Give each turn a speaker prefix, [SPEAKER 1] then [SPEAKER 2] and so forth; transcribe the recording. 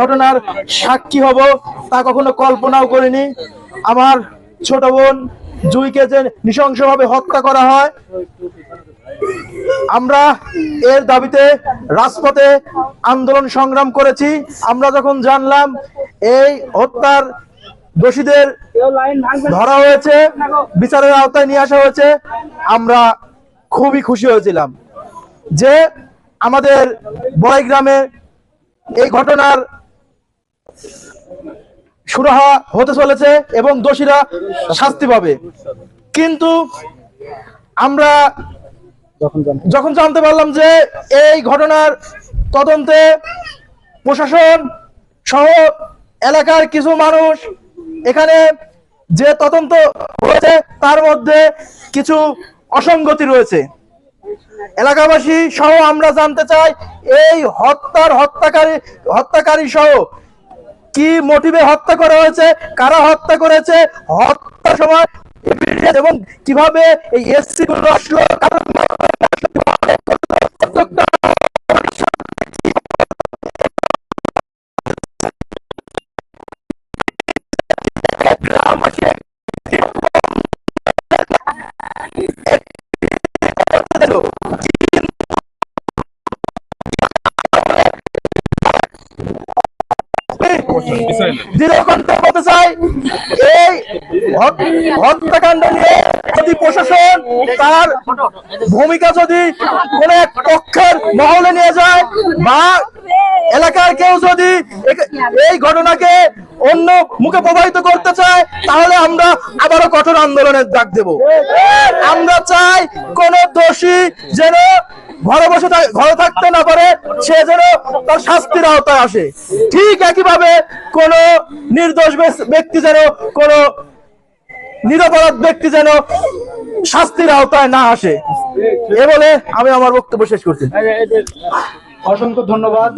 [SPEAKER 1] ঘটনার সাক্ষী হব তা কখনো কল্পনাও করিনি। আমার ছোট বোন জুইকে যে নৃশংসভাবে হত্যা করা হয়, আমরা এর দাবিতে রাজপথে আন্দোলন সংগ্রাম করেছি। আমরা যখন জানলাম এই হত্যার দোষীদের ধরা হয়েছে, বিচারের আওতায় নিয়ে আসা হয়েছে, আমরা খুবই খুশি হয়েছিলাম যে আমাদের বড়াই গ্রামে এই ঘটনার সুরাহা হতে চলেছে এবং দোষীরা শাস্তি পাবে। কিন্তু আমরা যখন জানতে পারলাম। যে এই ঘটনার তদন্তে প্রশাসন সহ এলাকার কিছু মানুষ এখানে যে তদন্ত হয়েছে তার মধ্যে কিছু অসঙ্গতি রয়েছে। এলাকাবাসী সহ আমরা জানতে চাই, এই হত্যার হত্যাকারী হত্যাকারী সহ কি মোটিভে হত্যা করা হয়েছে, কারা হত্যা করেছে, হত্যার সময় এবং কীভাবে এই এসসি গুলো কারণ দৃঢ়কণ্ঠে বলতে চাই এই হত্যাকাণ্ড নিয়ে যদি প্রশাসন তার ভূমিকা যদি কোন এক পক্ষের মহলে নিয়ে যায় বা এলাকার কেউ যদি এই ঘটনাকে অন্য মুখে প্রবাহিত করতে চায় তাহলে আমরা আবারও কঠোর আন্দোলনের ডাক দেব। আমরা চাই কোন দোষী যেন ঘরে বসে ঘরে থাকতে না পারে, সে যেন তার শাস্তির আওতায় আসে। ঠিক একইভাবে কোন নির্দোষ ব্যক্তি যেন, কোন নিরপরাধ ব্যক্তি যেন শাস্তির আওতায় না আসে। এ বলে আমি আমার বক্তব্য শেষ করছি।
[SPEAKER 2] অসংখ্য ধন্যবাদ।